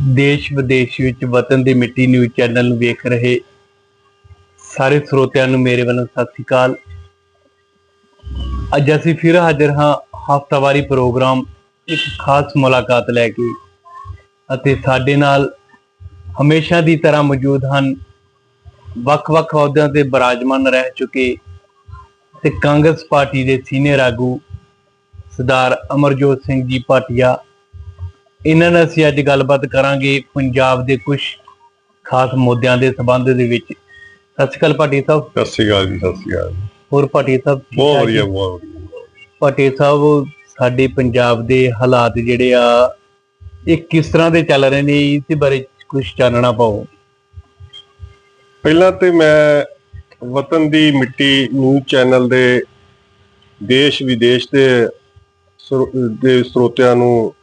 ਦੇਸ਼ ਵਿਦੇਸ਼ ਵਿੱਚ ਵਤਨ ਦੀ ਮਿੱਟੀ ਨਿਊਜ਼ ਚੈਨਲ ਨੂੰ ਵੇਖ ਰਹੇ ਸਾਰੇ ਸਰੋਤਿਆਂ ਨੂੰ ਮੇਰੇ ਵੱਲੋਂ ਸਤਿ ਸ੍ਰੀ ਅਕਾਲ। ਅੱਜ ਅਸੀਂ ਫਿਰ ਹਾਜ਼ਰ ਹਾਂ ਹਫ਼ਤਾਵਾਰੀ ਪ੍ਰੋਗਰਾਮ, ਇੱਕ ਖਾਸ ਮੁਲਾਕਾਤ ਲੈ ਕੇ ਅਤੇ ਸਾਡੇ ਨਾਲ ਹਮੇਸ਼ਾ ਦੀ ਤਰ੍ਹਾਂ ਮੌਜੂਦ ਹਨ ਵੱਖ-ਵੱਖ ਅਹੁਦਿਆਂ ਤੇ ਬਰਾਜਮਾਨ ਰਹਿ ਚੁੱਕੇ ਤੇ ਕਾਂਗਰਸ ਪਾਰਟੀ ਦੇ ਸੀਨੀਅਰ ਆਗੂ ਸਰਦਾਰ ਅਮਰਜੋਤ ਸਿੰਘ ਜੀ ਭਾਟੀਆ ਇਹਨਾਂ ਨਾਲ ਅਸੀਂ ਅੱਜ ਗੱਲਬਾਤ ਕਰਾਂਗੇ ਪੰਜਾਬ ਦੇ ਕੁਝ ਖਾਸ ਮੁੱਦਿਆਂ ਦੇ ਸੰਬੰਧ ਦੇ ਵਿੱਚ। ਸਤਿ ਸ਼੍ਰੀ ਅਕਾਲ ਭਾਟੀਆ ਸਾਹਿਬ। ਸਤਿ ਸ਼੍ਰੀ ਅਕਾਲ ਜੀ ਸਤਿ ਸ਼੍ਰੀ ਅਕਾਲ। ਹੋਰ ਭਾਟੀਆ ਸਾਹਿਬ ਬਹੁਤ ਵਧੀਆ? ਬਹੁਤ ਵਧੀਆ। ਭਾਟੀਆ ਸਾਹਿਬ ਸਾਡੇ ਪੰਜਾਬ ਦੇ ਹਾਲਾਤ ਜਿਹੜੇ ਆ ਇਹ ਕਿਸ ਤਰ੍ਹਾਂ ਦੇ ਚੱਲ ਰਹੇ ਨੇ? ਇਸ ਬਾਰੇ ਕੁਝ ਚਾਨਣਾ ਪਾਓ। ਪਹਿਲਾਂ ਤੇ ਮੈਂ ਵਤਨ ਦੀ ਮਿੱਟੀ ਨਿਊਜ਼ ਚੈਨਲ ਦੇ ਦੇਸ਼ ਵਿਦੇਸ਼ ਦੇ ਦੇ ਸਰੋਤਿਆਂ ਨੂੰ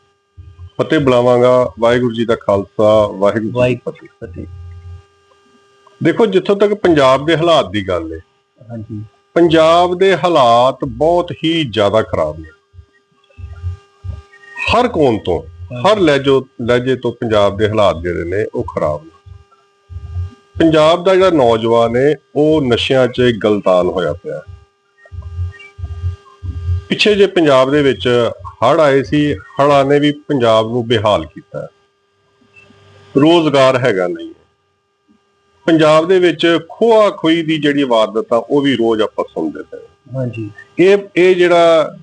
ਫਤਿਹ ਬੁਲਾਵਾਂਗਾ ਵਾਹਿਗੁਰੂ ਜੀ ਦਾ ਖਾਲਸਾ ਵਾਹਿਗੁਰੂ ਜੀ ਕੀ ਫਤਿਹ। ਦੇਖੋ ਜਿੱਥੋਂ ਤੱਕ ਪੰਜਾਬ ਦੇ ਹਾਲਾਤ ਦੀ ਗੱਲ ਹੈ ਹਾਂਜੀ। ਪੰਜਾਬ ਦੇ ਹਾਲਾਤ ਬਹੁਤ ਹੀ ਜ਼ਿਆਦਾ ਖਰਾਬ ਨੇ। ਹਰ ਕੋਣ ਤੋਂ ਹਰ ਲਹਿਜੋ ਲਹਿਜੇ ਤੋਂ ਪੰਜਾਬ ਦੇ ਹਾਲਾਤ ਜਿਹੜੇ ਨੇ ਉਹ ਖਰਾਬ ਨੇ। ਪੰਜਾਬ ਦਾ ਜਿਹੜਾ ਨੌਜਵਾਨ ਹੈ ਉਹ ਨਸ਼ਿਆਂ 'ਚ ਗਲਤਾਨ ਹੋਇਆ ਪਿਆ। ਪਿੱਛੇ ਜੇ ਪੰਜਾਬ ਦੇ ਵਿੱਚ ਹੜ੍ਹ ਆਏ ਸੀ ਹੜ੍ਹਾਂ ਨੇ ਵੀ ਪੰਜਾਬ ਨੂੰ ਬੇਹਾਲ ਕੀਤਾ। ਰੋਜ਼ਗਾਰ ਹੈਗਾ ਨਹੀਂ। ਪੰਜਾਬ ਦੇ ਵਿੱਚ ਖੋਆ ਖੋਈ ਦੀ ਜਿਹੜੀ ਵਾਰਦਾਤ ਆ ਉਹ ਵੀ ਰੋਜ਼ ਆਪਾਂ ਸੁਣਦੇ ਪਏ। ਹਾਂਜੀ। ਇਹ ਇਹ ਜਿਹੜਾ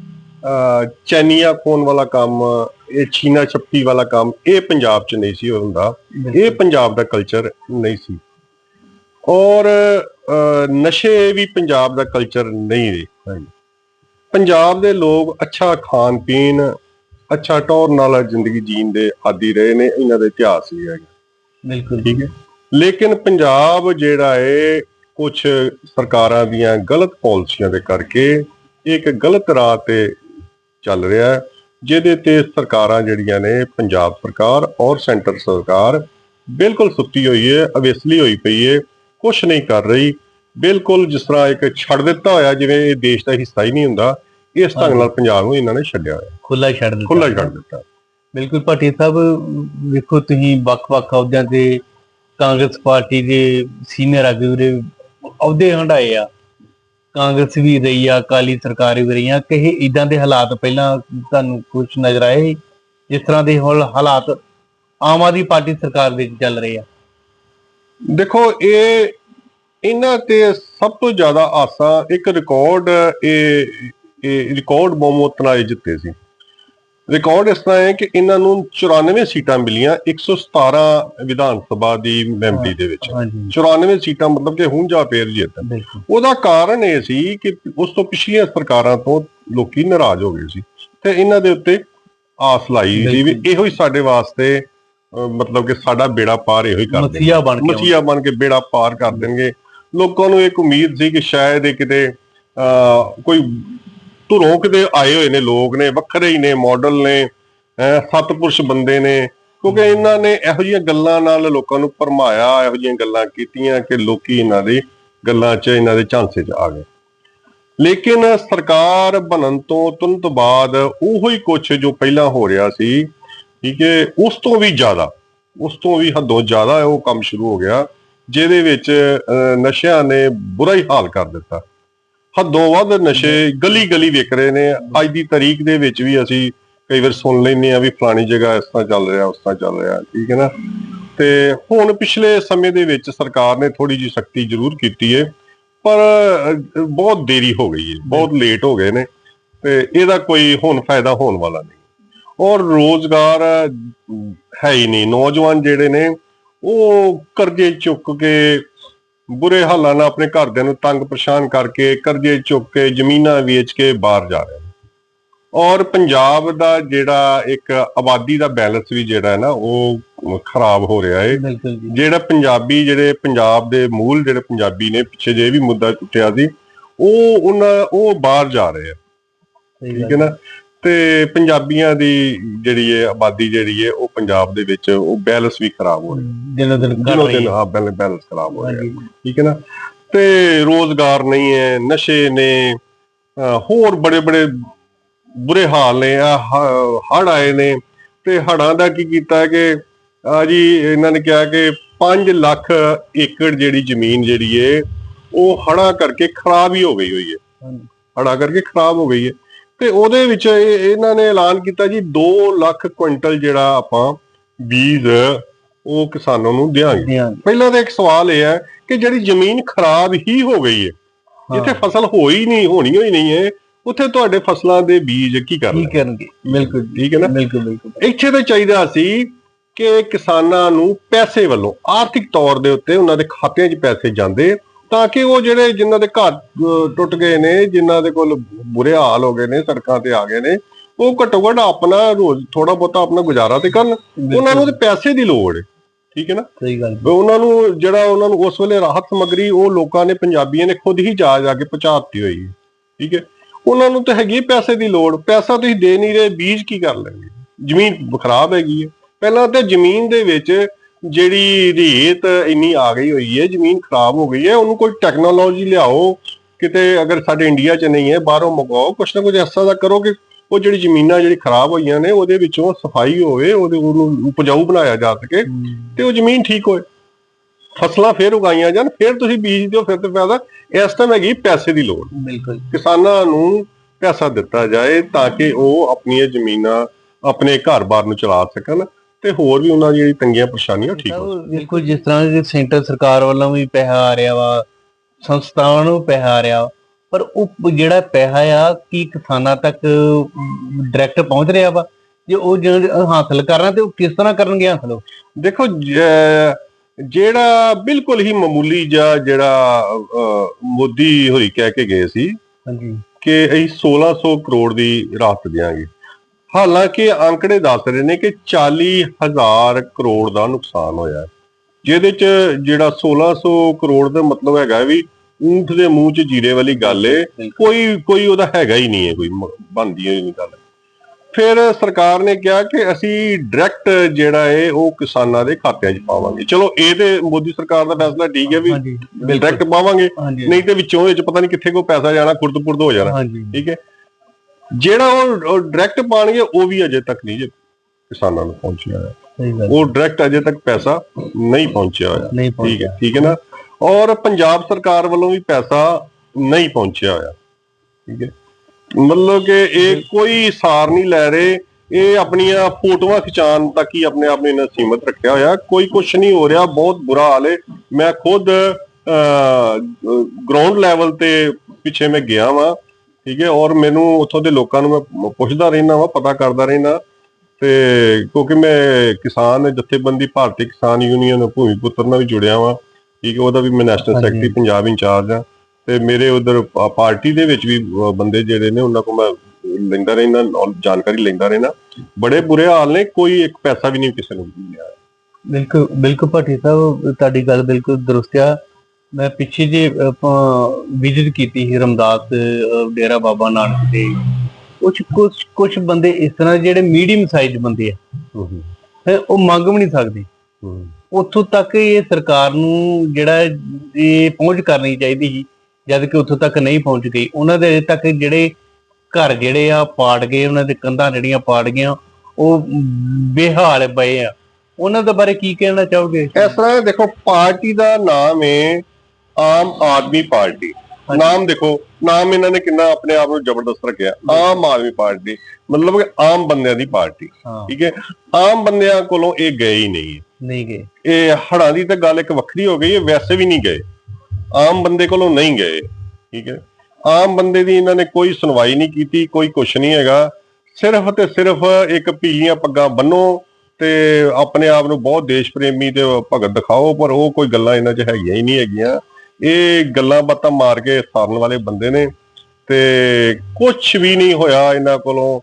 ਚੈਨੀਆਂ ਖੋਣ ਵਾਲਾ ਕੰਮ ਇਹ ਛੀਨਾ ਛੱਪੀ ਵਾਲਾ ਕੰਮ ਇਹ ਪੰਜਾਬ 'ਚ ਨਹੀਂ ਸੀ ਹੁੰਦਾ। ਇਹ ਪੰਜਾਬ ਦਾ ਕਲਚਰ ਨਹੀਂ ਸੀ। ਔਰ ਨਸ਼ੇ ਵੀ ਪੰਜਾਬ ਦਾ ਕਲਚਰ ਨਹੀਂ ਰਹੇ। ਪੰਜਾਬ ਦੇ ਲੋਕ ਅੱਛਾ ਖਾਣ ਪੀਣ ਅੱਛਾ ਟੌਰ ਨਾਲ ਜ਼ਿੰਦਗੀ ਜੀਣ ਦੇ ਆਦੀ ਰਹੇ ਨੇ ਇਹਨਾਂ ਦਾ ਇਤਿਹਾਸ ਹੈ ਬਿਲਕੁਲ। ਠੀਕ ਹੈ। ਲੇਕਿਨ ਪੰਜਾਬ ਜਿਹੜਾ ਹੈ ਕੁਝ ਸਰਕਾਰਾਂ ਦੀਆਂ ਗਲਤ ਪਾਲਿਸੀਆਂ ਦੇ ਕਰਕੇ ਇੱਕ ਗਲਤ ਰਾਹ ਤੇ ਚੱਲ ਰਿਹਾ ਹੈ ਜਿਹਦੇ ਤੇ ਸਰਕਾਰਾਂ ਜਿਹੜੀਆਂ ਨੇ ਪੰਜਾਬ ਸਰਕਾਰ ਔਰ ਸੈਂਟਰ ਸਰਕਾਰ ਬਿਲਕੁਲ ਸੁੱਤੀ ਹੋਈ ਹੈ ਅਵੇਸਲੀ ਹੋਈ ਪਈ ਹੈ ਕੁਝ ਨਹੀਂ ਕਰ ਰਹੀ। ਬਿਲਕੁਲ ਜਿਸ ਤਰ੍ਹਾਂ ਇੱਕ ਛੱਡ ਦਿੱਤਾ ਹੋਇਆ ਜਿਵੇਂ ਇਹ ਦੇਸ਼ ਦਾ ਹਿੱਸਾ ਹੀ ਨਹੀਂ ਹੁੰਦਾ ਇਸ ਢੰਗ ਨਾਲ ਪੰਜਾਬ ਨੂੰ ਇਹਨਾਂ ਨੇ ਛੱਡਿਆ ਹੋਇਆ। ਖੁੱਲਾ ਛੱਡ ਦਿੱਤਾ। ਖੁੱਲਾ ਛੱਡ ਦਿੱਤਾ। ਬਿਲਕੁਲ ਭਾਟੀ ਸਾਹਿਬ ਵੇਖੋ ਤੁਸੀਂ ਵੱਖ-ਵੱਖ ਅਹੁਦਿਆਂ ਤੇ ਕਾਂਗਰਸ ਪਾਰਟੀ ਦੇ ਸੀਨੀਅਰ ਆਗੂ ਦੇ ਅਹੁਦੇ ਹੰਡਾਏ ਆ। ਕਾਂਗਰਸ ਵੀ ਰਹੀ ਆ ਅਕਾਲੀ ਸਰਕਾਰ ਵੀ ਰਹੀਆਂ ਕਹੇ ਇਦਾਂ ਦੇ ਹਾਲਾਤ ਪਹਿਲਾਂ ਤੁਹਾਨੂੰ ਕੁਝ ਨਜ਼ਰ ਆਏ? ਜਿਸ ਤਰ੍ਹਾਂ ਦੇ ਹੁਣ ਹਾਲਾਤ ਆਮ ਆਦਮੀ ਪਾਰਟੀ ਸਰਕਾਰ ਵਿੱਚ ਚੱਲ ਰਹੇ ਆ। ਦੇਖੋ ਇਹ ਇਹਨਾਂ ਤੇ ਸਭ ਤੋਂ ਜ਼ਿਆਦਾ ਆਸਾਂ ਇੱਕ ਰਿਕਾਰਡ ਇਹ ਇਹ ਰਿਕਾਰਡ ਨਾਲ ਜਿੱਤੇ ਸੀ। ਰਿਕਾਰਡ ਇਸ ਤਰ੍ਹਾਂ ਹੈ ਕਿ ਇਹਨਾਂ ਨੂੰ 94 ਸੀਟਾਂ ਮਿਲੀਆਂ 117 ਵਿਧਾਨ ਸਭਾ ਦੀ ਮੈਂਬਰੀ ਦੇ ਵਿੱਚ। ਹਾਂਜੀ। 94 ਸੀਟਾਂ ਮਤਲਬ ਕਿ ਹੁਣ ਜਾ ਫੇਰ ਜਿੱਤ। ਉਹਦਾ ਕਾਰਨ ਇਹ ਸੀ ਕਿ ਉਸ ਤੋਂ ਪਿਛਲੀਆਂ ਸਰਕਾਰਾਂ ਤੋਂ ਲੋਕੀ ਨਾਰਾਜ਼ ਹੋ ਗਏ ਸੀ ਤੇ ਇਹਨਾਂ ਦੇ ਉੱਤੇ ਆਸ ਲਾਈ ਸੀ ਵੀ ਇਹੋ ਹੀ ਸਾਡੇ ਵਾਸਤੇ ਮਤਲਬ ਕਿ ਸਾਡਾ ਬੇੜਾ ਪਾਰ ਇਹੋ ਹੀ ਕਰ ਦੇਣਗੇ। ਮਸੀਹਾ ਬਣ ਕੇ ਬੇੜਾ ਪਾਰ ਕਰ ਦੇਣਗੇ। ਲੋਕਾਂ ਨੂੰ ਇੱਕ ਉਮੀਦ ਸੀ ਕਿ ਸ਼ਾਇਦ ਇਹ ਕਿਤੇ ਅਹ, ਕੋਈ ਧੁਰੋਂ ਕਿਤੇ ਆਏ ਹੋਏ ਨੇ ਲੋਕ ਨੇ ਵੱਖਰੇ ਹੀ ਨੇ ਮਾਡਲ ਨੇ ਅਹ, ਸਤਪੁਰਸ਼ ਬੰਦੇ ਨੇ ਕਿਉਂਕਿ ਇਹਨਾਂ ਨੇ ਇਹੋ ਜਿਹੀਆਂ ਗੱਲਾਂ ਨਾਲ ਲੋਕਾਂ ਨੂੰ ਭਰਮਾਇਆ ਇਹੋ ਜਿਹੀਆਂ ਗੱਲਾਂ ਕੀਤੀਆਂ ਕਿ ਲੋਕੀ ਇਹਨਾਂ ਦੀ ਗੱਲਾਂ 'ਚ ਇਹਨਾਂ ਦੇ ਝਾਂਸੇ 'ਚ ਆ ਗਏ। ਲੇਕਿਨ ਸਰਕਾਰ ਬਣਨ ਤੋਂ ਤੁਰੰਤ ਬਾਅਦ ਉਹੋ ਹੀ ਕੁਝ ਜੋ ਪਹਿਲਾਂ ਹੋ ਰਿਹਾ ਸੀ ਠੀਕ ਹੈ ਉਸ ਤੋਂ ਵੀ ਜ਼ਿਆਦਾ ਉਸ ਤੋਂ ਵੀ ਹੱਦੋਂ ਜ਼ਿਆਦਾ ਉਹ ਕੰਮ ਸ਼ੁਰੂ ਹੋ ਗਿਆ। ਜਿਹਦੇ ਵਿੱਚ ਅਹ, ਨਸ਼ਿਆਂ ਨੇ ਬੁਰਾ ਹੀ ਹਾਲ ਕਰ ਦਿੱਤਾ। ਹੱਦੋਂ ਵੱਧ ਨਸ਼ੇ ਗਲੀ ਗਲੀ ਵਿਕ ਰਹੇ ਨੇ। ਅੱਜ ਦੀ ਤਾਰੀਖ ਦੇ ਵਿੱਚ ਵੀ ਅਸੀਂ ਕਈ ਵਾਰ ਸੁਣ ਲੈਂਦੇ ਆ ਵੀ ਫਲਾਣੀ ਜਗ੍ਹਾ ਇਸ ਤਰ੍ਹਾਂ ਚੱਲ ਰਿਹਾ ਉਸ ਤਰ੍ਹਾਂ ਚੱਲ ਰਿਹਾ ਠੀਕ ਹੈ ਨਾ? ਤੇ ਹੁਣ ਪਿਛਲੇ ਸਮੇਂ ਦੇ ਵਿੱਚ ਸਰਕਾਰ ਨੇ ਥੋੜੀ ਜੀ ਸਖਤੀ ਜ਼ਰੂਰ ਕੀਤੀ ਹੈ ਪਰ ਬਹੁਤ ਦੇਰੀ ਹੋ ਗਈ ਹੈ ਬਹੁਤ ਲੇਟ ਹੋ ਗਏ ਨੇ ਤੇ ਇਹਦਾ ਕੋਈ ਹੁਣ ਫਾਇਦਾ ਹੋਣ ਵਾਲਾ ਨਹੀਂ। ਔਰ ਰੋਜ਼ਗਾਰ ਹੈ ਹੀ ਨਹੀਂ। ਨੌਜਵਾਨ ਜਿਹੜੇ ਨੇ ਉਹ ਕਰਜ਼ੇ ਚੁੱਕ ਕੇ ਬੁਰੇ ਹਾਲਾਂ ਨਾਲ ਆਪਣੇ ਘਰਦਿਆਂ ਨੂੰ ਤੰਗ ਪਰੇਸ਼ਾਨ ਕਰਕੇ ਕਰਜ਼ੇ ਚੁੱਕ ਕੇ ਜ਼ਮੀਨਾਂ ਵੇਚ ਕੇ ਬਾਹਰ ਜਾ ਰਹੇ ਨੇ। ਔਰ ਪੰਜਾਬ ਦਾ ਜਿਹੜਾ ਇੱਕ ਆਬਾਦੀ ਦਾ ਬੈਲੈਂਸ ਵੀ ਜਿਹੜਾ ਹੈ ਨਾ ਉਹ ਖਰਾਬ ਹੋ ਰਿਹਾ ਹੈ ਜਿਹੜਾ ਪੰਜਾਬੀ ਜਿਹੜੇ ਪੰਜਾਬ ਦੇ ਮੂਲ ਜਿਹੜੇ ਪੰਜਾਬੀ ਨੇ ਪਿੱਛੇ ਜੇ ਵੀ ਮੁੱਦਾ ਚੁੱਕਿਆ ਸੀ ਉਹ ਉਹਨਾਂ ਉਹ ਬਾਹਰ ਜਾ ਰਹੇ ਆ। ਠੀਕ ਹੈ ਨਾ? ਤੇ ਪੰਜਾਬੀਆਂ ਦੀ ਜਿਹੜੀ ਹੈ ਆਬਾਦੀ ਜਿਹੜੀ ਹੈ ਉਹ ਪੰਜਾਬ ਦੇ ਵਿੱਚ ਉਹ ਬੈਲੈਂਸ ਵੀ ਖਰਾਬ ਹੋ ਰਿਹਾ ਦਿਨੋ ਦਿਨ ਘਟ ਰਹੀ ਹੈ। ਹਾਂ ਬੈਲੈਂਸ ਖਰਾਬ ਹੋ ਰਿਹਾ। ਠੀਕ ਹੈ ਨਾ? ਤੇ ਰੋਜ਼ਗਾਰ ਨਹੀਂ ਹੈ ਨਸ਼ੇ ਨੇ ਹੋਰ ਬੜੇ ਬੜੇ ਬੁਰੇ ਹਾਲ ਨੇ। ਹੜ ਆਏ ਨੇ ਤੇ ਹੜਾਂ ਦਾ ਕੀ ਕੀਤਾ ਹੈ ਕਿ ਆ ਜੀ ਇਹਨਾਂ ਨੇ ਕਿਹਾ ਕਿ 5 ਲੱਖ ਏਕੜ ਜਿਹੜੀ ਜ਼ਮੀਨ ਜਿਹੜੀ ਏ ਉਹ ਹੜਾ ਕਰਕੇ ਖਰਾਬ ਹੀ ਹੋ ਗਈ ਹੋਈ ਹੈ। ਹੜਾ ਕਰਕੇ ਖਰਾਬ ਹੋ ਗਈ ਹੈ। ਤੇ ਉਹਦੇ ਵਿੱਚ ਇਹ- ਇਹਨਾਂ ਨੇ ਐਲਾਨ ਕੀਤਾ ਜੀ 2 ਲੱਖ ਕੁਇੰਟਲ ਜਿਹੜਾ ਆਪਾਂ ਬੀਜ ਉਹ ਕਿਸਾਨਾਂ ਨੂੰ ਹਾਂ ਪਹਿਲਾਂ ਤਾਂ ਇੱਕ ਸਵਾਲ ਇਹ ਹੈ ਕਿ ਜਿਹੜੀ ਜ਼ਮੀਨ ਖਰਾਬ ਹੀ ਹੋ ਗਈ ਹੈ ਜਿੱਥੇ ਫਸਲ ਹੋਈ ਨਹੀਂ ਹੋਣੀ ਹੋਈ ਨਹੀਂ ਹੈ ਉੱਥੇ ਤੁਹਾਡੇ ਫਸਲਾਂ ਦੇ ਬੀਜ ਕੀ ਕੀ ਕਰਨੇ ਕਰਨਗੇ? ਬਿਲਕੁਲ ਠੀਕ ਹੈ ਨਾ? ਬਿਲਕੁਲ ਬਿਲਕੁਲ। ਇੱਥੇ ਤਾਂ ਚਾਹੀਦਾ ਸੀ ਕਿ ਕਿਸਾਨਾਂ ਨੂੰ ਪੈਸੇ ਵੱਲੋਂ ਆਰਥਿਕ ਤੌਰ ਦੇ ਉੱਤੇ ਉਹਨਾਂ ਦੇ ਖਾਤਿਆਂ 'ਚ ਪੈਸੇ ਜਾਂਦੇ ਤਾਂ ਕਿ ਉਹ ਜਿਹੜੇ ਜਿਨ੍ਹਾਂ ਦੇ ਘਰ ਟੁੱਟ ਗਏ ਨੇ ਜਿਨ੍ਹਾਂ ਦੇ ਕੋਲ ਬੁਰੇ ਹਾਲ ਹੋ ਗਏ ਨੇ ਸੜਕਾਂ ਤੇ ਆ ਗਏ ਨੇ ਉਹ ਘੱਟੋ ਘੱਟ ਆਪਣਾ ਰੋਜ਼ ਥੋੜਾ ਬਹੁਤਾ ਆਪਣਾ ਗੁਜ਼ਾਰਾ ਤੇ ਕਰਨ। ਉਹਨਾਂ ਨੂੰ ਤੇ ਪੈਸੇ ਦੀ ਲੋੜ ਹੈ ਠੀਕ ਹੈ ਨਾ? ਸਹੀ ਗੱਲ। ਉਹਨਾਂ ਨੂੰ ਜਿਹੜਾ ਉਹਨਾਂ ਨੂੰ ਉਸ ਵੇਲੇ ਰਾਹਤ ਸਮੱਗਰੀ ਉਹ ਲੋਕਾਂ ਨੇ ਪੰਜਾਬੀਆਂ ਨੇ ਖੁਦ ਹੀ ਜਾ ਜਾ ਕੇ ਪਹੁੰਚਾ ਦਿੱਤੀ ਹੋਈ ਹੈ ਠੀਕ ਹੈ? ਉਹਨਾਂ ਨੂੰ ਤਾਂ ਹੈਗੀ ਪੈਸੇ ਦੀ ਲੋੜ ਪੈਸਾ ਤੁਸੀਂ ਦੇ ਨਹੀਂ ਰਹੇ ਬੀਜ ਕੀ ਕਰ ਲੈਣਗੇ? ਜ਼ਮੀਨ ਖਰਾਬ ਹੈਗੀ ਹੈ ਪਹਿਲਾਂ ਤਾਂ ਜ਼ਮੀਨ ਦੇ ਵਿੱਚ ਜਿਹੜੀ ਰੇਤ ਇੰਨੀ ਆ ਗਈ ਹੋਈ ਹੈ ਜ਼ਮੀਨ ਖਰਾਬ ਹੋ ਗਈ ਹੈ ਉਹਨੂੰ ਕੋਈ ਟੈਕਨੋਲੋਜੀ ਲਿਆਓ ਕਿਤੇ ਅਗਰ ਸਾਡੇ ਇੰਡੀਆ 'ਚ ਨਹੀਂ ਹੈ ਬਾਹਰੋਂ ਮੰਗਵਾਓ ਕੁਛ ਨਾ ਕੁਛ ਐਸਾ ਦਾ ਕਰੋ ਕਿ ਉਹ ਜਿਹੜੀ ਜ਼ਮੀਨਾਂ ਜਿਹੜੀ ਖਰਾਬ ਹੋਈਆਂ ਨੇ ਉਹਦੇ ਵਿੱਚੋਂ ਸਫ਼ਾਈ ਹੋਵੇ ਉਹਦੇ ਉਹਨੂੰ ਉਪਜਾਊ ਬਣਾਇਆ ਜਾ ਸਕੇ ਤੇ ਉਹ ਜ਼ਮੀਨ ਠੀਕ ਹੋਏ। ਫਸਲਾਂ ਫੇਰ ਉਗਾਈਆਂ ਜਾਣ ਫੇਰ ਤੁਸੀਂ ਬੀਜ ਦਿਓ ਫਿਰ ਤੇ ਫਾਇਦਾ। ਇਸ ਟਾਈਮ ਹੈਗੀ ਪੈਸੇ ਦੀ ਲੋੜ। ਬਿਲਕੁਲ। ਕਿਸਾਨਾਂ ਨੂੰ ਪੈਸਾ ਦਿੱਤਾ ਜਾਏ ਤਾਂ ਕਿ ਉਹ ਆਪਣੀਆਂ ਜ਼ਮੀਨਾਂ ਆਪਣੇ ਘਰ-ਬਾਰ ਨੂੰ ਚਲਾ ਸਕਣ। ਤੇ ਹੋਰ ਵੀ ਉਹਨਾਂ ਦੀ ਜਿਹੜੀ ਤੰਗੀਆਂ ਪਰੇਸ਼ਾਨੀਆਂ ਠੀਕ ਹੋ ਬਿਲਕੁਲ ਜਿਸ ਤਰ੍ਹਾਂ ਕਿ ਸੈਂਟਰ ਸਰਕਾਰ ਵੱਲੋਂ ਵੀ ਪੈਸਾ ਆ ਰਿਹਾ ਵਾ ਸੰਸਥਾਵਾਂ ਨੂੰ ਪੈਸਾ ਆ ਰਿਹਾ ਪਰ ਉਹ ਜਿਹੜਾ ਪੈਸਾ ਆ ਕੀ ਕਿਸਾਨਾਂ ਤੱਕ ਡਾਇਰੈਕਟ ਪਹੁੰਚ ਰਿਹਾ ਵਾ? ਜੇ ਉਹ ਹਾਸਲ ਕਰਨਾ ਤੇ ਉਹ ਕਿਸ ਤਰ੍ਹਾਂ ਕਰਨਗੇ ਹਾਸਲ? ਦੇਖੋ ਜਿਹੜਾ ਬਿਲਕੁਲ ਹੀ ਮਾਮੂਲੀ ਜਿਹਾ ਜਿਹੜਾ ਮੋਦੀ ਹੋਈ ਕਹਿ ਕੇ ਗਏ ਸੀ ਹਾਂਜੀ। ਕਿ ਅਸੀਂ 1600 ਕਰੋੜ ਦੀ ਰਾਹਤ ਦਿਆਂਗੇ। ਹਾਲਾਂਕਿ ਅੰਕੜੇ ਦੱਸ ਰਹੇ ਨੇ ਕਿ 40000 ਕਰੋੜ ਦਾ ਨੁਕਸਾਨ ਹੋਇਆ। ਜਿਹਦੇ ਚ ਜਿਹੜਾ 1600 ਕਰੋੜ ਦਾ ਮਤਲਬ ਹੈਗਾ ਵੀ ਊਂਠ ਦੇ ਮੂੰਹ 'ਚ ਜੀਰੇ ਵਾਲੀ ਗੱਲ ਏ। ਕੋਈ ਕੋਈ ਉਹਦਾ ਹੈਗਾ ਹੀ ਨਹੀਂ ਹੈ ਕੋਈ ਬਣਦੀ ਹੋਈ ਨਹੀਂ ਗੱਲ। ਫਿਰ ਸਰਕਾਰ ਨੇ ਕਿਹਾ ਕਿ ਅਸੀਂ ਡਾਇਰੈਕਟ ਜਿਹੜਾ ਏ ਉਹ ਕਿਸਾਨਾਂ ਦੇ ਖਾਤਿਆਂ 'ਚ ਪਾਵਾਂਗੇ। ਚਲੋ ਇਹ ਤੇ ਮੋਦੀ ਸਰਕਾਰ ਦਾ ਫੈਸਲਾ ਠੀਕ ਹੈ ਵੀ ਡਾਇਰੈਕਟ ਪਾਵਾਂਗੇ। ਨਹੀਂ ਤੇ ਵਿੱਚੋਂ ਵਿੱਚ ਪਤਾ ਨਹੀਂ ਕਿੱਥੇ ਕੋ ਪੈਸਾ ਜਾਣਾ ਖੁਰਦ-ਪੁਰਦ ਹੋ ਜਾਣਾ। ਠੀਕ ਹੈ ਜਿਹੜਾ ਉਹ ਡਾਇਰੈਕਟ ਪਾਣਗੇ ਉਹ ਵੀ ਅਜੇ ਤੱਕ ਨਹੀਂ ਜੇ ਕਿਸਾਨਾਂ ਨੂੰ ਪਹੁੰਚਿਆ ਹੈ। ਉਹ ਡਾਇਰੈਕਟ ਅਜੇ ਤੱਕ ਪੈਸਾ ਨਹੀਂ ਪਹੁੰਚਿਆ ਹੋਇਆ। ਠੀਕ ਹੈ ਠੀਕ ਹੈ ਨਾ? ਔਰ ਪੰਜਾਬ ਸਰਕਾਰ ਵੱਲੋਂ ਵੀ ਪੈਸਾ ਨਹੀਂ ਪਹੁੰਚਿਆ ਹੋਇਆ। ਠੀਕ ਹੈ? ਮਤਲਬ ਕਿ ਇਹ ਕੋਈ ਸਾਰ ਨਹੀਂ ਲੈ ਰਹੇ। ਇਹ ਆਪਣੀਆਂ ਫੋਟੋਆਂ ਖਿਚਾਉਣ ਤੱਕ ਹੀ ਆਪਣੇ ਆਪ ਨੂੰ ਇਹਨਾਂ ਸੀਮਤ ਰੱਖਿਆ ਹੋਇਆ। ਕੋਈ ਕੁਝ ਨਹੀਂ ਹੋ ਰਿਹਾ ਬਹੁਤ ਬੁਰਾ ਹਾਲ ਹੈ। ਮੈਂ ਖੁਦ ਗਰਾਊਂਡ ਲੈਵਲ ਤੇ ਪਿੱਛੇ ਮੈਂ ਗਿਆ ਵਾਂ। ਠੀਕ ਹੈ ਔਰ ਮੈਨੂੰ ਉੱਥੋਂ ਦੇ ਲੋਕਾਂ ਨੂੰ ਮੈਂ ਪੁੱਛਦਾ ਰਹਿਣਾ ਵਾਂ ਪਤਾ ਕਰਦਾ ਰਹਿਣਾ ਤੇ ਕਿਉਂਕਿ ਮੈਂ ਕਿਸਾਨ ਜਥੇਬੰਦੀ ਭਾਰਤੀ ਕਿਸਾਨ ਯੂਨੀਅਨ ਭੂਮੀ ਪੁੱਤਰ ਨਾਲ ਵੀ ਜੁੜਿਆ ਵਾਂ। ਠੀਕ ਹੈ ਉਹਦਾ ਵੀ ਮੈਂ ਨੈਸ਼ਨਲ। ਸੈਕਟਰੀ ਪੰਜਾਬ ਇੰਚਾਰਜ ਆ ਤੇ ਮੇਰੇ ਉਧਰ ਪਾਰਟੀ ਦੇ ਵਿੱਚ ਵੀ ਬੰਦੇ ਜਿਹੜੇ ਨੇ ਉਹਨਾਂ ਕੋਲ ਮੈਂ ਲੈਂਦਾ ਰਹਿਣਾ ਜਾਣਕਾਰੀ ਲੈਂਦਾ ਰਹਿਣਾ ਬੜੇ ਬੁਰੇ ਹਾਲ ਨੇ ਕੋਈ ਇੱਕ ਪੈਸਾ ਵੀ ਨਹੀਂ ਕਿਸੇ ਨੂੰ ਮਿਲਿਆ। ਬਿਲਕੁਲ ਬਿਲਕੁਲ ਭੱਟੀ ਸਾਹਿਬ ਤੁਹਾਡੀ ਗੱਲ ਬਿਲਕੁਲ ਦਰੁਸਤ ਆ। ਮੈਂ ਪਿੱਛੇ ਜੇ ਆਪਾਂ ਵਿਜ਼ਿਟ ਕੀਤੀ ਸੀ ਰਮਦਾਸ ਡੇਰਾ ਬਾਬਾ ਨਾਨਕ ਦੇ। ਕੁਝ ਕੁਝ ਕੁਝ ਬੰਦੇ ਇਸ ਤਰ੍ਹਾਂ ਜਿਹੜੇ ਮੀਡੀਅਮ ਸਾਈਜ਼ ਬੰਦੇ ਆ। ਹੈਂ, ਉਹ ਮੰਗ ਵੀ ਨਹੀਂ ਸਕਦੇ। ਉੱਥੋਂ ਤੱਕ ਇਹ ਸਰਕਾਰ ਨੂੰ ਜਿਹੜਾ ਇਹ ਪਹੁੰਚ ਕਰਨੀ ਚਾਹੀਦੀ ਸੀ ਜਦ ਕਿ ਉੱਥੋਂ ਤੱਕ ਨਹੀਂ ਪਹੁੰਚ ਗਈ। ਉਹਨਾਂ ਦੇ ਅਜੇ ਤੱਕ ਜਿਹੜੇ ਘਰ ਜਿਹੜੇ ਆ ਪਾੜ ਗਏ ਉਹਨਾਂ ਦੇ ਕੰਧਾਂ ਜਿਹੜੀਆਂ ਪਾੜ ਗਈਆਂ ਉਹ ਬੇਹਾਲ ਪਏ ਆ। ਉਹਨਾਂ ਦੇ ਬਾਰੇ ਕੀ ਕਹਿਣਾ ਚਾਹੋਗੇ? ਇਸ ਤਰ੍ਹਾਂ ਦੇਖੋ ਪਾਰਟੀ ਦਾ ਨਾਮ ਹੈ ਆਮ ਆਦਮੀ ਪਾਰਟੀ। ਨਾਮ ਦੇਖੋ ਨਾਮ ਇਹਨਾਂ ਨੇ ਕਿੰਨਾ ਆਪਣੇ ਆਪ ਨੂੰ ਜ਼ਬਰਦਸਤ ਰੱਖਿਆ। ਆਮ ਆਦਮੀ ਪਾਰਟੀ ਮਤਲਬ ਕਿ ਆਮ ਬੰਦਿਆਂ ਦੀ ਪਾਰਟੀ ਠੀਕ ਹੈ? ਆਮ ਬੰਦਿਆਂ ਕੋਲੋਂ ਇਹ ਗਏ ਹੀ ਨਹੀਂ। ਨਹੀਂ ਗਏ। ਇਹ ਹੜਾਂ ਦੀ ਤਾਂ ਗੱਲ ਇੱਕ ਵੱਖਰੀ ਹੋ ਗਈ ਹੈ ਵੈਸੇ ਵੀ ਨਹੀਂ ਗਏ। ਆਮ ਬੰਦੇ ਕੋਲੋਂ ਨਹੀਂ ਗਏ ਠੀਕ ਹੈ? ਆਮ ਬੰਦੇ ਦੀ ਇਹਨਾਂ ਨੇ ਕੋਈ ਸੁਣਵਾਈ ਨਹੀਂ ਕੀਤੀ ਕੋਈ ਕੁਛ ਨਹੀਂ ਹੈਗਾ। ਸਿਰਫ ਤੇ ਸਿਰਫ ਇੱਕ ਪੀਲੀਆਂ ਪੱਗਾਂ ਬੰਨੋ ਤੇ ਆਪਣੇ ਆਪ ਨੂੰ ਬਹੁਤ ਦੇਸ਼ ਪ੍ਰੇਮੀ ਤੇ ਭਗਤ ਦਿਖਾਓ ਪਰ ਉਹ ਕੋਈ ਗੱਲਾਂ ਇਹਨਾਂ 'ਚ ਹੈਗੀਆਂ ਹੀ ਨਹੀਂ ਹੈਗੀਆਂ। ਇਹ ਗੱਲਾਂ ਬਾਤਾਂ ਮਾਰ ਕੇ ਸਾਰਨ ਵਾਲੇ ਬੰਦੇ ਨੇ ਤੇ ਕੁਝ ਵੀ ਨਹੀਂ ਹੋਇਆ ਇਹਨਾਂ ਕੋਲੋਂ।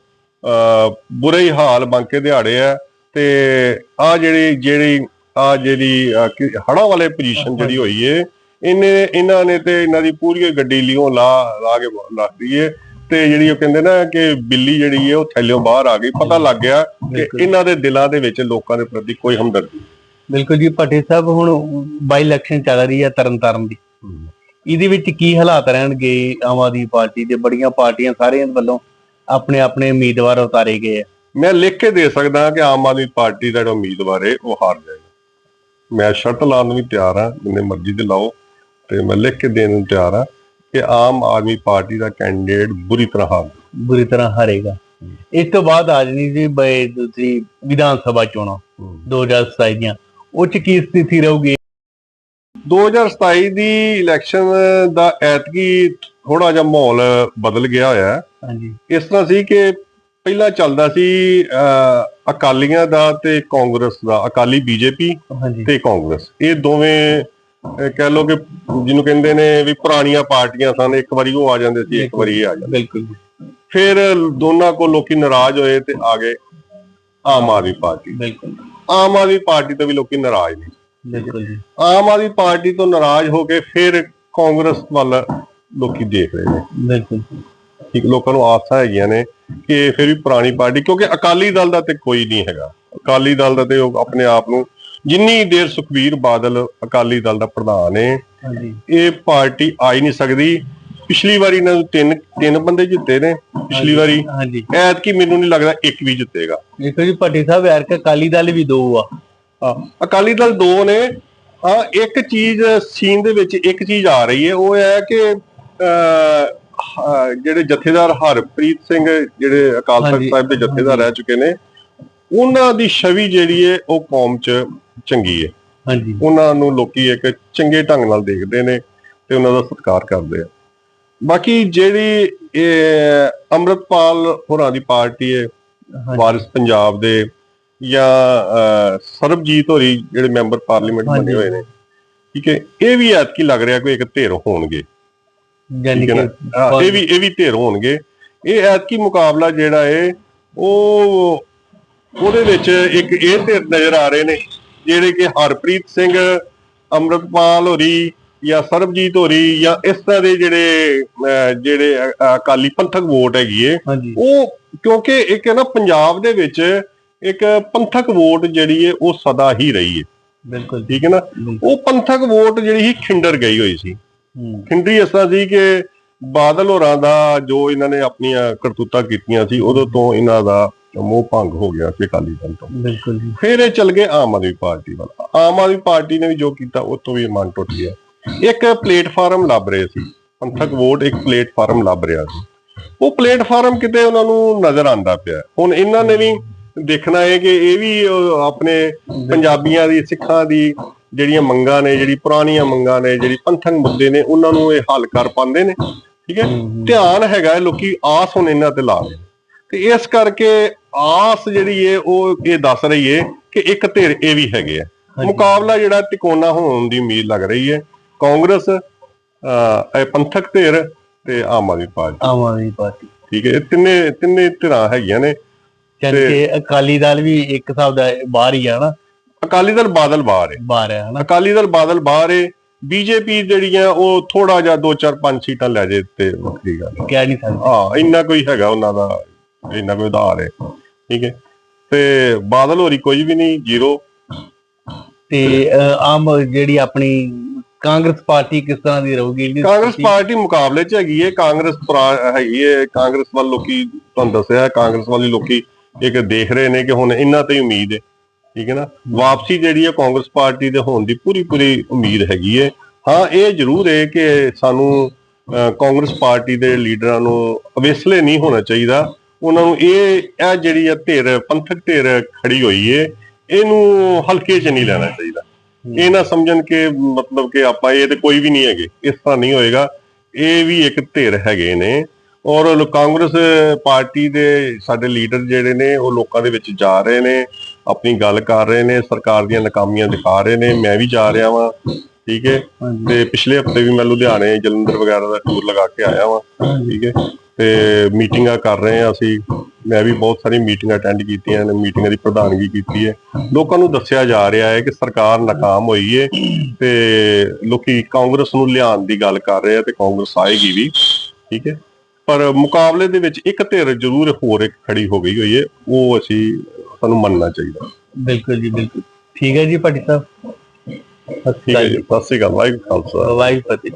ਬੁਰੇ ਹੀ ਹਾਲ ਬਣ ਕੇ ਦਿਹਾੜੇ ਆ ਤੇ ਆ ਜਿਹੜੀ ਜਿਹੜੀ ਆ ਜਿਹੜੀ ਹੜਾ ਵਾਲੇ ਪੋਜੀਸ਼ਨ ਜਿਹੜੀ ਹੋਈ ਏ ਇਹਨੇ ਇਹਨਾਂ ਨੇ ਤੇ ਇਹਨਾਂ ਦੀ ਪੂਰੀ ਗੱਡੀ ਲਿਓ ਲਾ ਲਾ ਕੇ ਰੱਖਦੀ ਏ ਤੇ ਜਿਹੜੀ ਉਹ ਕਹਿੰਦੇ ਨਾ ਕਿ ਬਿੱਲੀ ਜਿਹੜੀ ਏ ਉਹ ਥੱਲਿਓਂ ਬਾਹਰ ਆ ਗਈ। ਪਤਾ ਲੱਗ ਗਿਆ ਕਿ। ਇਹਨਾਂ ਦੇ ਦਿਲਾਂ ਦੇ ਵਿੱਚ ਲੋਕਾਂ ਦੇ ਪ੍ਰਤੀ ਕੋਈ ਹਮਦਰਦੀ। ਬਿਲਕੁਲ ਜੀ ਭੱਟੇ ਸਾਹਿਬ ਹੁਣ ਬਾਈ ਇਲੈਕਸ਼ਨ ਚੱਲ ਰਹੀ ਹੈ ਤਰਨਤਾਰਨ ਦੀ। ਇਹਦੇ ਵਿੱਚ ਕੀ ਹਾਲਾਤ ਰਹਿਣਗੇ? ਆਮ ਆਦਮੀ ਪਾਰਟੀ ਦੇ ਬੜੀਆਂ ਪਾਰਟੀਆਂ ਸਾਰਿਆਂ ਵੱਲੋਂ ਆਪਣੇ ਆਪਣੇ ਉਮੀਦਵਾਰ ਉਤਾਰੇ ਗਏ ਆ। ਮੈਂ ਲਿਖ ਕੇ ਦੇ ਸਕਦਾ ਕਿ ਆਮ ਆਦਮੀ ਪਾਰਟੀ ਦਾ ਜਿਹੜਾ ਉਮੀਦਵਾਰ ਹੈ ਉਹ ਹਾਰ ਜਾਏਗਾ। ਮੈਂ ਸ਼ਰਤ ਲਾਉਣ ਨੂੰ ਵੀ ਤਿਆਰ ਹਾਂ ਜਿੰਨੇ ਮਰਜ਼ੀ ਦੇ ਲਾਓ ਤੇ ਮੈਂ ਲਿਖ ਕੇ ਦੇਣ ਨੂੰ ਤਿਆਰ ਹਾਂ ਕਿ ਆਮ ਆਦਮੀ ਪਾਰਟੀ ਦਾ ਕੈਂਡੀਡੇਟ ਬੁਰੀ ਤਰ੍ਹਾਂ ਹਾਰ ਬੁਰੀ ਤਰ੍ਹਾਂ ਹਾਰੇਗਾ। ਇਸ ਤੋਂ ਬਾਅਦ ਆ ਜਾਣੀ ਜੀ ਬਈ ਦੂਸਰੀ ਵਿਧਾਨ ਸਭਾ ਚੋਣਾਂ 2027 ਦੀਆਂ। ਉਹ ਚ ਕੀ ਸਥਿਤੀ ਰਹੂਗੀ? 2027 ਦੀ ਇਲੈਕਸ਼ਨ ਦਾ ਐਤਕੀ ਥੋੜਾ ਜਿਹਾ ਮਾਹੌਲ ਬਦਲ ਗਿਆ ਹੋਇਆ ਹੈ। ਹਾਂਜੀ। ਇਸ ਤਰ੍ਹਾਂ ਸੀ ਕਿ ਪਹਿਲਾਂ ਚੱਲਦਾ ਸੀ ਅਕਾਲੀਆਂ ਦਾ ਤੇ ਕਾਂਗਰਸ ਦਾ ਅਕਾਲੀ ਬੀਜੇਪੀ ਤੇ ਕਾਂਗਰਸ। ਇਹ ਦੋਵੇਂ ਕਹਿ ਲਓ ਕਿ ਜਿਹਨੂੰ ਕਹਿੰਦੇ ਨੇ ਵੀ ਪੁਰਾਣੀਆਂ ਪਾਰਟੀਆਂ ਸਨ ਇੱਕ ਵਾਰੀ ਉਹ ਆ ਜਾਂਦੇ ਸੀ ਇੱਕ ਵਾਰੀ ਇਹ ਆ ਜਾਂਦੇ ਬਿਲਕੁਲ। ਫਿਰ ਦੋਨਾਂ ਕੋ ਲੋਕੀ ਨਾਰਾਜ਼ ਹੋਏ ਤੇ ਆ ਗਏ ਆਮ ਆਦਮੀ ਪਾਰਟੀ। ਬਿਲਕੁਲ। ਆਮ ਆਦਮੀ ਪਾਰਟੀ ਤੋਂ ਵੀ ਲੋਕੀ ਨਾਰਾਜ਼ ਨੇ। ਬਿਲਕੁਲ ਜੀ। ਆਮ ਆਦਮੀ ਪਾਰਟੀ ਤੋਂ ਨਾਰਾਜ਼ ਹੋ ਕੇ ਫਿਰ ਕਾਂਗਰਸ ਵੱਲ ਲੋਕੀ ਦੇਖ ਰਹੇ ਨੇ। ਬਿਲਕੁਲ ਠੀਕ ਲੋਕਾਂ ਨੂੰ ਆਸਾਂ ਹੈਗੀਆਂ ਨੇ ਕਿ ਫਿਰ ਵੀ ਪੁਰਾਣੀ ਪਾਰਟੀ ਕਿਉਂਕਿ ਅਕਾਲੀ ਦਲ ਦਾ ਤੇ ਕੋਈ ਨਹੀਂ ਹੈਗਾ। ਅਕਾਲੀ ਦਲ ਦਾ ਤੇ ਉਹ ਆਪਣੇ ਆਪ ਨੂੰ ਜਿੰਨੀ ਦੇਰ ਸੁਖਬੀਰ ਬਾਦਲ ਅਕਾਲੀ ਦਲ ਦਾ ਪ੍ਰਧਾਨ ਹੈ ਇਹ ਪਾਰਟੀ ਆ ਹੀ ਨਹੀਂ ਸਕਦੀ। ਪਿਛਲੀ ਵਾਰੀ ਇਹਨਾਂ ਨੂੰ ਤਿੰਨ ਤਿੰਨ ਬੰਦੇ ਜਿੱਤੇ ਨੇ ਪਿਛਲੀ ਵਾਰੀ। ਹਾਂਜੀ ਐਤਕੀ ਮੈਨੂੰ ਨਹੀਂ ਲੱਗਦਾ ਇੱਕ ਵੀ ਜਿੱਤੇਗਾ। ਦੇਖੋ ਜੀ ਭੱਟੀ ਸਾਹਿਬ ਯਾਰ ਕਿ ਅਕਾਲੀ ਦਲ ਵੀ ਦੋ ਆ। ਹਾਂ, ਅਕਾਲੀ ਦਲ ਦੋ ਨੇ। ਹਾਂ ਇੱਕ ਚੀਜ਼ ਸੀਨ ਦੇ ਵਿੱਚ ਇੱਕ ਚੀਜ਼ ਆ ਰਹੀ ਹੈ ਉਹ ਹੈ ਕਿ ਜਿਹੜੇ ਜਥੇਦਾਰ ਹਰਪ੍ਰੀਤ ਸਿੰਘ ਜਿਹੜੇ ਅਕਾਲ ਤਖਤ ਸਾਹਿਬ ਦੇ ਜਥੇਦਾਰ ਰਹਿ ਚੁੱਕੇ ਨੇ ਉਹਨਾਂ ਦੀ ਛਵੀ ਜਿਹੜੀ ਹੈ ਉਹ ਕੌਮ 'ਚ ਚੰਗੀ ਹੈ। ਹਾਂਜੀ। ਉਹਨਾਂ ਨੂੰ ਲੋਕੀ ਇੱਕ ਚੰਗੇ ਢੰਗ ਨਾਲ ਦੇਖਦੇ ਨੇ ਤੇ ਉਹਨਾਂ ਦਾ ਸਤਿਕਾਰ ਕਰਦੇ ਆ। ਬਾਕੀ ਜਿਹੜੀ ਇਹ ਅੰਮ੍ਰਿਤਪਾਲ ਹੋਰਾਂ ਦੀ ਪਾਰਟੀ ਹੈ ਵਾਰਿਸ ਪੰਜਾਬ ਦੇ ਜਾਂ ਸਰਬਜੀਤ ਹੋਰੀ ਜਿਹੜੇ ਮੈਂਬਰ ਪਾਰਲੀਮੈਂਟ ਬਣੇ। ਹੋਏ ਨੇ ਠੀਕ ਹੈ ਇਹ ਵੀ ਐਤਕੀ ਲੱਗ ਰਿਹਾ ਕੋਈ ਇੱਕ ਧਿਰ ਹੋਣਗੇ। ਯਾਨੀ ਕਿ ਇਹ ਵੀ ਇਹ ਵੀ ਧਿਰ ਹੋਣਗੇ। ਇਹ ਐਤਕੀ ਮੁਕਾਬਲਾ ਜਿਹੜਾ ਹੈ ਉਹ ਉਹਦੇ ਵਿੱਚ ਇੱਕ ਇਹ ਧਿਰ ਨਜ਼ਰ ਆ ਰਹੇ ਨੇ ਜਿਹੜੇ ਕਿ ਹਰਪ੍ਰੀਤ ਸਿੰਘ ਅੰਮ੍ਰਿਤਪਾਲ ਹੋਰੀ ਜਾਂ ਸਰਬਜੀਤ ਹੋਰੀ ਜਾਂ ਇਸ ਤਰ੍ਹਾਂ ਦੇ ਜਿਹੜੇ ਜਿਹੜੇ ਅਕਾਲੀ ਪੰਥਕ ਵੋਟ ਹੈਗੀ ਏ ਉਹ ਕਿਉਂਕਿ ਇੱਕ ਹੈ ਨਾ ਪੰਜਾਬ ਦੇ ਵਿੱਚ ਇੱਕ ਪੰਥਕ ਵੋਟ ਜਿਹੜੀ ਹੈ ਉਹ ਸਦਾ ਹੀ ਰਹੀ ਹੈ ਬਿਲਕੁਲ। ਠੀਕ ਹੈ ਨਾ। ਉਹ ਪੰਥਕ ਵੋਟ ਜਿਹੜੀ ਸੀ ਖਿੰਡਰ ਗਈ ਹੋਈ ਸੀ। ਹੂੰ, ਖਿੰਡਰੀ ਇਸ ਤਰ੍ਹਾਂ ਸੀ ਕਿ ਬਾਦਲ ਹੋਰਾਂ ਦਾ ਜੋ ਇਹਨਾਂ ਨੇ ਆਪਣੀਆਂ ਕਰਤੂਤਾਂ ਕੀਤੀਆਂ ਸੀ ਉਦੋਂ ਤੋਂ ਇਹਨਾਂ ਦਾ ਮੋਹ ਭੰਗ ਹੋ ਗਿਆ ਸੀ ਅਕਾਲੀ ਦਲ ਤੋਂ। ਬਿਲਕੁਲ ਜੀ। ਫਿਰ ਇਹ ਚੱਲ ਗਏ ਆਮ ਆਦਮੀ ਪਾਰਟੀ ਵੱਲ। ਆਮ ਆਦਮੀ ਪਾਰਟੀ ਨੇ ਵੀ ਜੋ ਕੀਤਾ ਉਹ ਤੋਂ ਵੀ ਮਨ ਟੁੱਟ ਗਿਆ। ਇੱਕ ਪਲੇਟਫਾਰਮ ਲੱਭ ਰਹੇ ਸੀ। ਪੰਥਕ ਵੋਟ ਇੱਕ ਪਲੇਟਫਾਰਮ ਲੱਭ ਰਿਹਾ ਸੀ। ਉਹ ਪਲੇਟਫਾਰਮ ਕਿਤੇ ਉਹਨਾਂ ਨੂੰ ਨਜ਼ਰ ਆਂਦਾ ਪਿਆ। ਹੁਣ ਇਹਨਾਂ ਨੇ ਵੀ ਦੇਖਣਾ ਹੈ ਕਿ ਇਹ ਵੀ ਆਪਣੇ ਪੰਜਾਬੀਆਂ ਦੀ ਸਿੱਖਾਂ ਦੀ ਜਿਹੜੀਆਂ ਮੰਗਾਂ ਨੇ ਜਿਹੜੀ ਪੁਰਾਣੀਆਂ ਮੰਗਾਂ ਨੇ ਜਿਹੜੀ ਪੰਥਕ ਮੁੱਦੇ ਨੇ ਉਹਨਾਂ ਨੂੰ ਇਹ ਹੱਲ ਕਰ ਪਾਉਂਦੇ ਨੇ। ਠੀਕ ਹੈ? ਧਿਆਨ ਹੈਗਾ ਲੋਕੀ ਆਸ ਹੁਣ ਇਹਨਾਂ ਤੇ ਲਾ ਰਹੇ। ਤੇ ਇਸ ਕਰਕੇ ਆਸ ਜਿਹੜੀ ਹੈ ਉਹ ਇਹ ਦੱਸ ਰਹੀ ਹੈ ਕਿ ਇੱਕ ਧਿਰ ਇਹ ਵੀ ਹੈਗੇ ਆ। ਮੁਕਾਬਲਾ ਜਿਹੜਾ ਤਿਕੋਣਾ ਹੋਣ ਦੀ ਉਮੀਦ ਲੱਗ ਰਹੀ ਹੈ। ਕਾਂਗਰਸ ਇਹ ਪੰਥਕ ਧਿਰ ਤੇ ਆਮ ਆਦਮੀ ਪਾਰਟੀ। ਆਮ ਆਦਮੀ ਪਾਰਟੀ। ਠੀਕ ਹੈ ਇਹ ਤਿੰਨੇ ਤਿੰਨੇ ਧਿਰਾਂ ਹੈਗੀਆਂ ਨੇ ਯਾਨੀ ਕਿ ਅਕਾਲੀ ਦਲ ਵੀ ਇੱਕ ਹਿਸਾਬ ਦਾ ਬਾਹਰ ਹੀ ਆ ਨਾ। ਅਕਾਲੀ ਦਲ ਬਾਦਲ ਬਾਹਰ ਹੈ। ਬਾਹਰ ਹੈ ਹਨਾ। ਅਕਾਲੀ ਦਲ ਬਾਦਲ ਬਾਹਰ ਹੈ ਬੀਜੇਪੀ ਜਿਹੜੀਆਂ ਉਹ ਥੋੜਾ ਜਿਹਾ 2 4 5 ਸੀਟਾਂ ਲੈ ਜੇ ਤੇ ਵੱਖਰੀ ਗੱਲ ਹੈ। ਕਹਿ ਨਹੀਂ ਸਕਦੇ। ਹਾਂ ਇੰਨਾ ਕੋਈ ਹੈਗਾ ਉਹਨਾਂ ਦਾ ਇੰਨਾ ਕੋਈ ਉਧਾਰ ਹੈ। ਠੀਕ ਹੈ ਤੇ ਬਾਦਲ ਹੋਰੀ ਕੋਈ ਵੀ ਨਹੀਂ ਜ਼ੀਰੋ। ਤੇ ਆਮ ਜਿਹੜੀ ਆਪਣੀ ਕਾਂਗਰਸ ਪਾਰਟੀ ਕਿਸ ਤਰ੍ਹਾਂ ਦੀ ਰਹੂਗੀ? ਕਾਂਗਰਸ? ਪਾਰਟੀ ਮੁਕਾਬਲੇ 'ਚ ਹੈਗੀ ਹੈ ਕਾਂਗਰਸ ਹੈਗੀ ਹੈ ਕਾਂਗਰਸ ਵੱਲ ਲੋਕੀ ਤੁਹਾਨੂੰ ਦੱਸਿਆ ਕਾਂਗਰਸ ਵਾਲੀ ਲੋਕੀ ਇੱਕ ਦੇਖ ਰਹੇ ਨੇ ਕਿ ਹੁਣ ਇਹਨਾਂ ਤੇ ਉਮੀਦ ਹੈ ਠੀਕ ਹੈ ਨਾ? ਵਾਪਸੀ ਜਿਹੜੀ ਹੈ ਕਾਂਗਰਸ ਪਾਰਟੀ ਦੇ ਹੋਣ ਦੀ ਪੂਰੀ ਪੂਰੀ ਉਮੀਦ ਹੈਗੀ ਹੈ ਹਾਂ ਇਹ ਜ਼ਰੂਰ ਹੈ ਕਿ ਸਾਨੂੰ ਕਾਂਗਰਸ ਪਾਰਟੀ ਦੇ ਲੀਡਰਾਂ ਨੂੰ ਅਵੇਸਲੇ ਨਹੀਂ ਹੋਣਾ ਚਾਹੀਦਾ। ਉਹਨਾਂ ਨੂੰ ਇਹ ਇਹ ਜਿਹੜੀ ਹੈ ਧਿਰ ਪੰਥਕ ਧਿਰ ਖੜੀ ਹੋਈ ਹੈ ਇਹਨੂੰ ਹਲਕੇ 'ਚ ਨਹੀਂ ਲੈਣਾ ਚਾਹੀਦਾ। ਇਹ ਨਾ ਸਮਝਣ ਕਿ ਮਤਲਬ ਕਿ ਆਪਾਂ ਇਹ ਤੇ ਕੋਈ ਵੀ ਨਹੀਂ ਹੈਗੇ, ਇਸ ਤਰ੍ਹਾਂ ਨਹੀਂ ਹੋਏਗਾ। ਇਹ ਵੀ ਇੱਕ ਧਿਰ ਹੈਗੇ ਨੇ ਔਰ ਕਾਂਗਰਸ ਪਾਰਟੀ ਦੇ ਸਾਡੇ ਲੀਡਰ ਜਿਹੜੇ ਨੇ, ਉਹ ਲੋਕਾਂ ਦੇ ਵਿੱਚ ਜਾ ਰਹੇ ਨੇ, ਆਪਣੀ ਗੱਲ ਕਰ ਰਹੇ ਨੇ, ਸਰਕਾਰ ਦੀਆਂ ਨਾਕਾਮੀਆਂ ਦਿਖਾ ਰਹੇ ਨੇ। ਮੈਂ ਵੀ ਜਾ ਰਿਹਾ ਵਾਂ। ਠੀਕ ਹੈ? ਤੇ ਪਿਛਲੇ ਹਫ਼ਤੇ ਵੀ ਮੈਂ ਲੁਧਿਆਣੇ ਜਲੰਧਰ ਵਗੈਰਾ ਦਾ ਟੂਰ ਲਗਾ ਕੇ ਆਇਆ ਵਾਂ। ਠੀਕ ਹੈ? ਤੇ ਮੀਟਿੰਗਾਂ ਕਰ ਰਹੇ ਹਾਂ ਅਸੀਂ। ਮੈਂ ਵੀ ਬਹੁਤ ਸਾਰੀ ਮੀਟਿੰਗਾਂ ਅਟੈਂਡ ਕੀਤੀਆਂ ਨੇ ਮੀਟਿੰਗਾਂ ਦੀ ਪ੍ਰਧਾਨਗੀ ਕੀਤੀ ਹੈ। ਲੋਕਾਂ ਨੂੰ ਦੱਸਿਆ ਜਾ ਰਿਹਾ ਹੈ ਕਿ ਸਰਕਾਰ ਨਾਕਾਮ ਹੋਈ ਹੈ ਤੇ ਲੋਕੀ ਕਾਂਗਰਸ ਨੂੰ ਲਿਆਉਣ ਦੀ ਗੱਲ ਕਰ ਰਹੇ ਆ ਤੇ ਕਾਂਗਰਸ ਆਏਗੀ ਵੀ। ਠੀਕ ਹੈ? ਪਰ ਮੁਕਾਬਲੇ ਦੇ ਵਿੱਚ ਇੱਕ ਧਿਰ ਜ਼ਰੂਰ ਹੋਰ ਇੱਕ ਖੜੀ ਹੋ ਗਈ ਹੋਈ ਹੈ ਉਹ ਅਸੀਂ ਸਾਨੂੰ ਮੰਨਣਾ ਚਾਹੀਦਾ। ਬਿਲਕੁਲ ਜੀ ਬਿਲਕੁਲ। ਠੀਕ ਹੈ ਜੀ ਭੱਟੀ ਸਾਹਿਬ। ਠੀਕ ਹੈ ਜੀ ਸਤਿ ਸ਼੍ਰੀ ਅਕਾਲ ਵਾਹਿਗੁਰੂ ਖਾਲਸਾ। ਵਾਹਿਗੁਰੂ ਫਤਿਹ